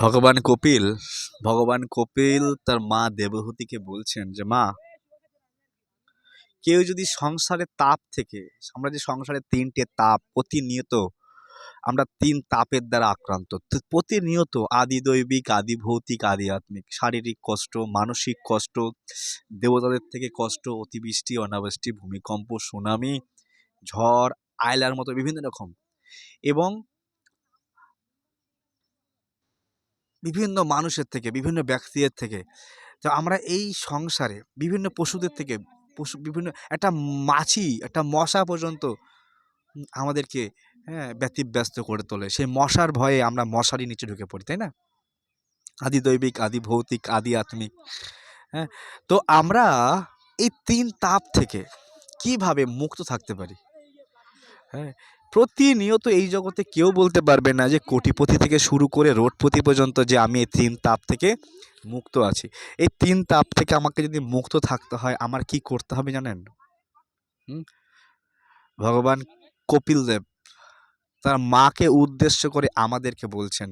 ভগবান কপিল ভগবান কপিল তার মা দেবহূতিকে বলছেন যে, মা, কেউ যদি সংসারের তাপ থেকে, আমরা যে সংসারের তিনটে তাপ, প্রতিনিয়ত আমরা তিন তাপের দ্বারা আক্রান্ত। প্রতিনিয়ত আদি দৈবিক আদি ভৌতিক আদি আত্মিক শারীরিক কষ্ট, মানসিক কষ্ট, দেবতাদের থেকে কষ্ট, অতিবৃষ্টি, অনাবৃষ্টি, ভূমিকম্প, সুনামি, ঝড়, আয়লার মতো বিভিন্ন রকম এবং বিভিন্ন মানুষের থেকে, বিভিন্ন ব্যক্তিদের থেকে। তো আমরা এই সংসারে বিভিন্ন পশুদের থেকে, পশু বিভিন্ন, একটা মাছি, একটা মশা পর্যন্ত আমাদেরকে হ্যাঁ ব্যতিব্যস্ত করে তোলে। সেই মশার ভয়ে আমরা মশারি নিচে ঢুকে পড়ি, তাই না? আদি দৈবিক, আদি ভৌতিক, আদি আত্মিক হ্যাঁ। তো আমরা এই তিন তাপ থেকে কীভাবে মুক্ত থাকতে পারি? হ্যাঁ প্রতিনিয়ত এই জগতে কেউ বলতে পারবে না যে কোটিপতি থেকে শুরু করে রোডপতি পর্যন্ত যে আমি এই তিন তাপ থেকে মুক্ত আছি। এই তিন তাপ থেকে আমাকে যদি মুক্ত থাকতে হয়, আমার কি করতে হবে জানেন? ভগবান কপিল দেব তার মাকে উদ্দেশ্য করে আমাদেরকে বলছেন।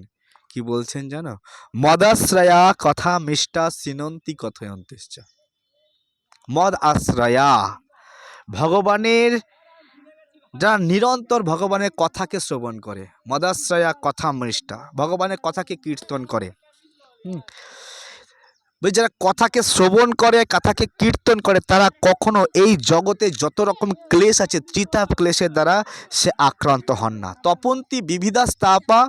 কি বলছেন জানো? মদাশ্রয়া কথা মিষ্টা সিনন্তি কথয়ন্তিশ্চ। মদ আশ্রয়া ভগবানের যারা নিরন্তর ভগবানের কথাকে শ্রবণ করে, মদাশ্রয়া কথা মৃষ্টা ভগবানের কথাকে কীর্তন করে যারা কথাকে শ্রবণ করে, কথাকে কীর্তন করে, তারা কখনো এই জগতে যত রকম ক্লেশ আছে, ত্রিতাপ ক্লেশের দ্বারা সে আক্রান্ত হন না। তপন্তি বিবিধা স্তাপা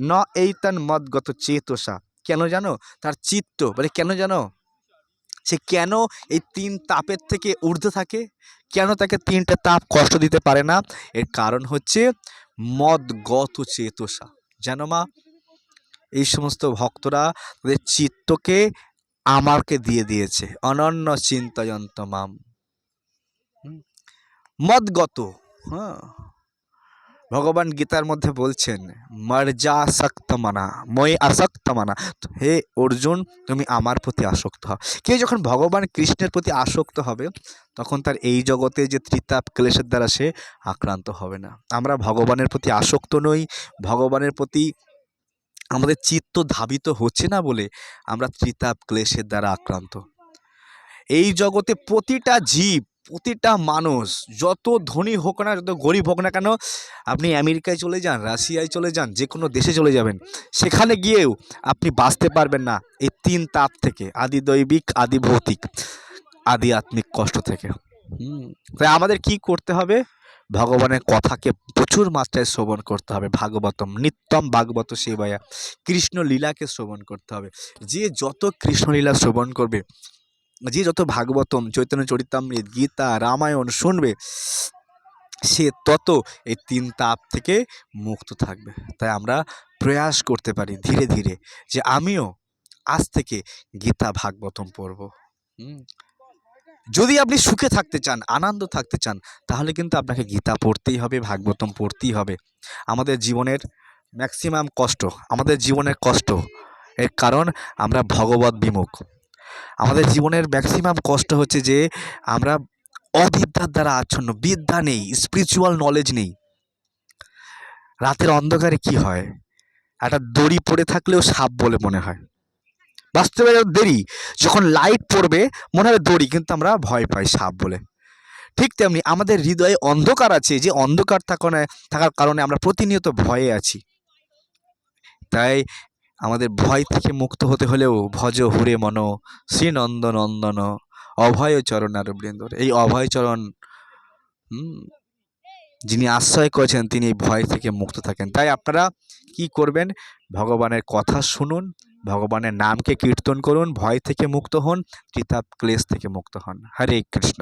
ন এইতান মদগত চেতসা। কেন জানো? তার চিত্ত মানে কেন জানো? সে কেন এই তিন তাপের থেকে ঊর্ধ্বে থাকে? কেন তাকে তিনটে তাপ কষ্ট দিতে পারে না? এর কারণ হচ্ছে মদগত চেতসা। জানো মা, এই সমস্ত ভক্তরা তাদের চিত্তকে আমারকে দিয়ে দিয়েছে। অনন্য চিন্তয়ন্ত মাম। মদগত হ্যাঁ। ভগবান গীতার মধ্যে বলছেন মর্যা আসক্ত মানা, মই আসক্ত মানা। হে অর্জুন, তুমি আমার প্রতি আসক্ত হও। কেউ যখন ভগবান কৃষ্ণের প্রতি আসক্ত হবে, তখন তার এই জগতে যে ত্রিতাপ ক্লেশের দ্বারা সে আক্রান্ত হবে না। আমরা ভগবানের প্রতি আসক্ত নই, ভগবানের প্রতি আমাদের চিত্ত ধাবিত হচ্ছে না বলে আমরা ত্রিতাপ ক্লেশের দ্বারা আক্রান্ত। এই জগতে প্রতিটা জীব প্রতিটা মানুষ যত ধনী হোক না যত গরিব হোক না কেন আপনি আমেরিকায় চলে যান রাশিয়ায় চলে যান যে কোনো দেশে চলে যাবেন সেখানে গিয়েও আপনি বাঁচতে পারবেন না এই তিন তাপ থেকে আদি দৈবিক আদি ভৌতিক আদি আত্মিক কষ্ট থেকে। হুম। তাই আমাদের কি করতে হবে? ভগবানের কথাকে প্রচুর মাত্রায় শ্রবণ করতে হবে ভাগবতম নিত্যম ভাগবত সেবায়া কৃষ্ণ লীলাকে শ্রবণ করতে হবে। যে যত কৃষ্ণলীলা শ্রবণ করবে যে যত ভাগবতম, চৈতন্য চরিতামৃত গীতা, রামায়ণ শুনবে, সে তত এই তিন তাপ থেকে মুক্ত থাকবে। তাই আমরা প্রয়াস করতে পারি ধীরে ধীরে যে আমিও আজ থেকে গীতা ভাগবতম পড়ব। যদি আপনি সুখে থাকতে চান, আনন্দ থাকতে চান, তাহলে কিন্তু আপনাকে গীতা পড়তেই হবে, ভাগবতম পড়তেই হবে। আমাদের জীবনের ম্যাক্সিমাম কষ্ট, আমাদের জীবনের কষ্ট, এর কারণ আমরা ভগবত বিমুখ। আমাদের জীবনের ম্যাক্সিমাম কষ্ট হচ্ছে যে আমরা অবিদ্যার দ্বারা আচ্ছন্ন, বিদ্যা নেই স্পিরিচুয়াল নলেজ নেই। রাতের অন্ধকারে কি হয়? একটা দড়ি পড়ে থাকলেও সাপ বলে মনে হয়। বাস্তবে দেরি? যখন লাইট পড়বে, মনে হবে দড়ি, কিন্তু আমরা ভয় পাই সাপ বলে। ঠিক তেমনি আমাদের হৃদয়ে অন্ধকার আছে যে অন্ধকার থাকার কারণে আমরা প্রতিনিয়ত ভয়ে আছি। তাই আমাদের ভয় থেকে মুক্ত হতে হলেও ভজ হুরে মন নন্দন অভয় চরণ আর বৃন্দর। এই অভয় চরণ যিনি আশ্রয় করেছেন, তিনি এই ভয় থেকে মুক্ত থাকেন। তাই আপনারা কি করবেন? ভগবানের কথা শুনুন, ভগবানের নামকে কীর্তন করুন, ভয় থেকে মুক্ত হন কিতাব ক্লেশ থেকে মুক্ত হন। হরে কৃষ্ণ।